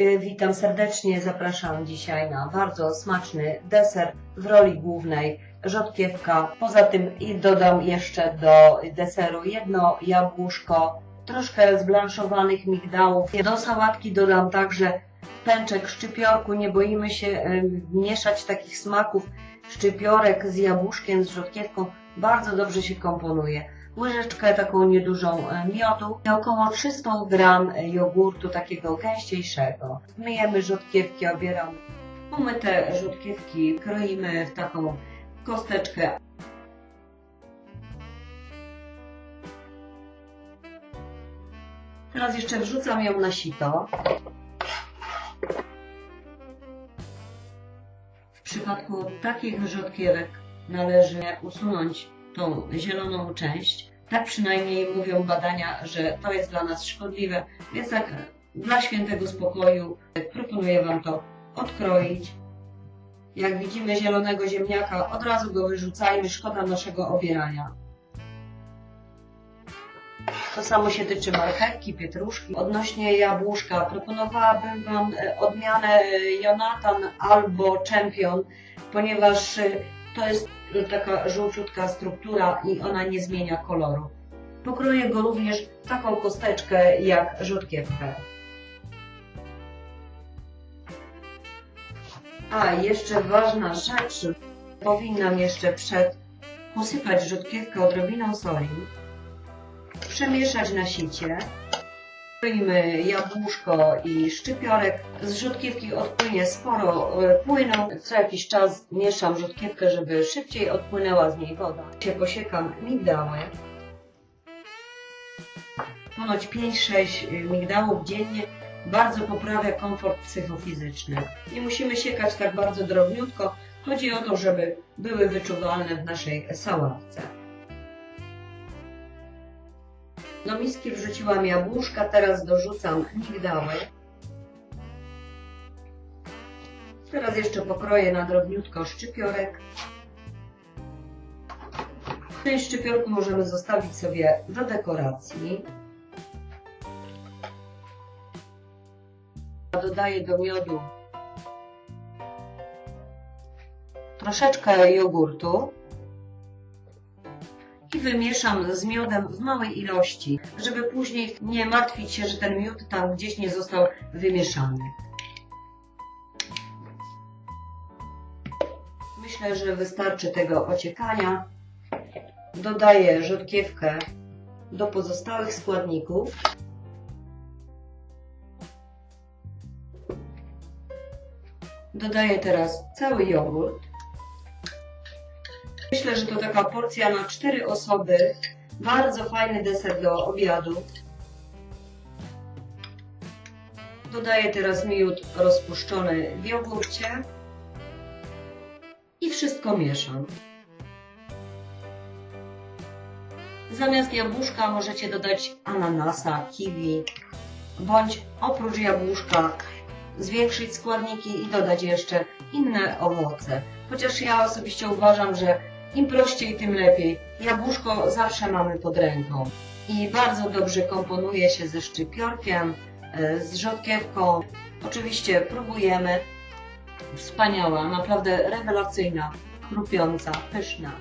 Y, Witam serdecznie, zapraszam dzisiaj na bardzo smaczny deser w roli głównej rzodkiewka. Poza tym dodam jeszcze do deseru jedno jabłuszko, troszkę zblanszowanych migdałów. Do sałatki dodam także pęczek szczypiorku. Nie boimy się y, mieszać takich smaków. Szczypiorek z jabłuszkiem, z rzodkiewką bardzo dobrze się komponuje łyżeczkę taką niedużą e, miodu i około 300 gram jogurtu takiego gęściejszego. Myjemy rzodkiewki, obieramy. Umyte rzodkiewki kroimy w taką kosteczkę. Teraz jeszcze wrzucam ją na sito. W przypadku takich rzodkiewek należy usunąć tą zieloną część. Tak przynajmniej mówią badania, że to jest dla nas szkodliwe, więc tak dla świętego spokoju proponuję Wam to odkroić. Jak widzimy zielonego ziemniaka, od razu go wyrzucajmy, szkoda naszego obierania. To samo się tyczy marchewki, pietruszki. Odnośnie jabłuszka proponowałabym Wam e, odmianę e, Jonatan albo Champion, ponieważ e, to jest taka żółciutka struktura i ona nie zmienia koloru. Pokroję go również w taką kosteczkę jak rzodkiewkę. A, jeszcze ważna rzecz. Powinnam jeszcze przed posypać rzodkiewkę odrobiną soli, przemieszać na sicie. Kroimy jabłuszko i szczypiorek. Z rzodkiewki odpłynie sporo e, płynu. Co jakiś czas mieszam rzodkiewkę, żeby szybciej odpłynęła z niej woda. Się posiekam migdały. Ponoć 5-6 migdałów dziennie bardzo poprawia komfort psychofizyczny. Nie musimy siekać tak bardzo drobniutko. Chodzi o to, żeby były wyczuwalne w naszej sałatce. Do miski wrzuciłam jabłuszka, teraz dorzucam migdały. Teraz jeszcze pokroję na drobniutko szczypiorek. Część szczypiorku możemy zostawić sobie do dekoracji. Dodaję do miodu troszeczkę jogurtu i wymieszam z miodem w małej ilości, żeby później nie martwić się, że ten miód tam gdzieś nie został wymieszany. Myślę, że wystarczy tego ociekania. Dodaję rzodkiewkę do pozostałych składników. Dodaję teraz cały jogurt. Myślę, że to taka porcja na 4 osoby. Bardzo fajny deser do obiadu. Dodaję teraz miód rozpuszczony w jogurcie i wszystko mieszam. Zamiast jabłuszka możecie dodać ananasa, kiwi, bądź oprócz jabłuszka zwiększyć składniki i dodać jeszcze inne owoce. Chociaż ja osobiście uważam, że im prościej, tym lepiej. Jabłuszko zawsze mamy pod ręką i bardzo dobrze komponuje się ze szczypiorkiem, e, z rzodkiewką. Oczywiście próbujemy. Wspaniała, naprawdę rewelacyjna, chrupiąca, pyszna.